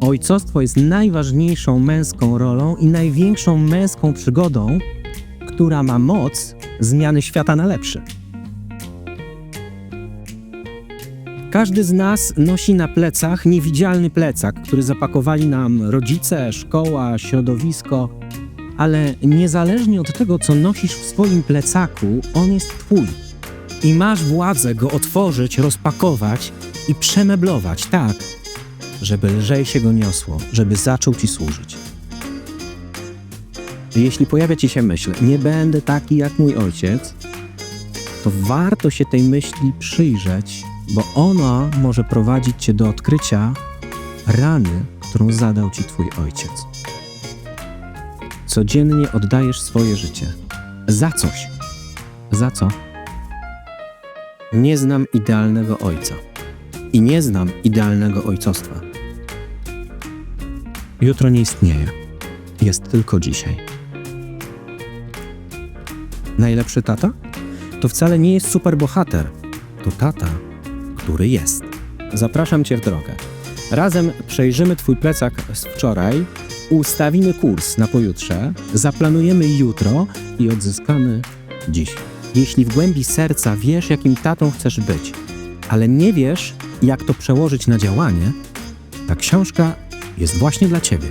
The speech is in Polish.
Ojcostwo jest najważniejszą męską rolą i największą męską przygodą, która ma moc zmiany świata na lepszy. Każdy z nas nosi na plecach niewidzialny plecak, który zapakowali nam rodzice, szkoła, środowisko, ale niezależnie od tego, co nosisz w swoim plecaku, on jest twój. I masz władzę go otworzyć, rozpakować i przemeblować tak, żeby lżej się go niosło, żeby zaczął ci służyć. Jeśli pojawia ci się myśl, nie będę taki jak mój ojciec, to warto się tej myśli przyjrzeć, bo ona może prowadzić cię do odkrycia rany, którą zadał ci twój ojciec. Codziennie oddajesz swoje życie. Za coś. Za co? Nie znam idealnego ojca. I nie znam idealnego ojcostwa. Jutro nie istnieje. Jest tylko dzisiaj. Najlepszy tata? To wcale nie jest superbohater. To tata, który jest. Zapraszam Cię w drogę. Razem przejrzymy Twój plecak z wczoraj, ustawimy kurs na pojutrze, zaplanujemy jutro i odzyskamy dziś. Jeśli w głębi serca wiesz, jakim tatą chcesz być, ale nie wiesz, jak to przełożyć na działanie, ta książka jest właśnie dla Ciebie.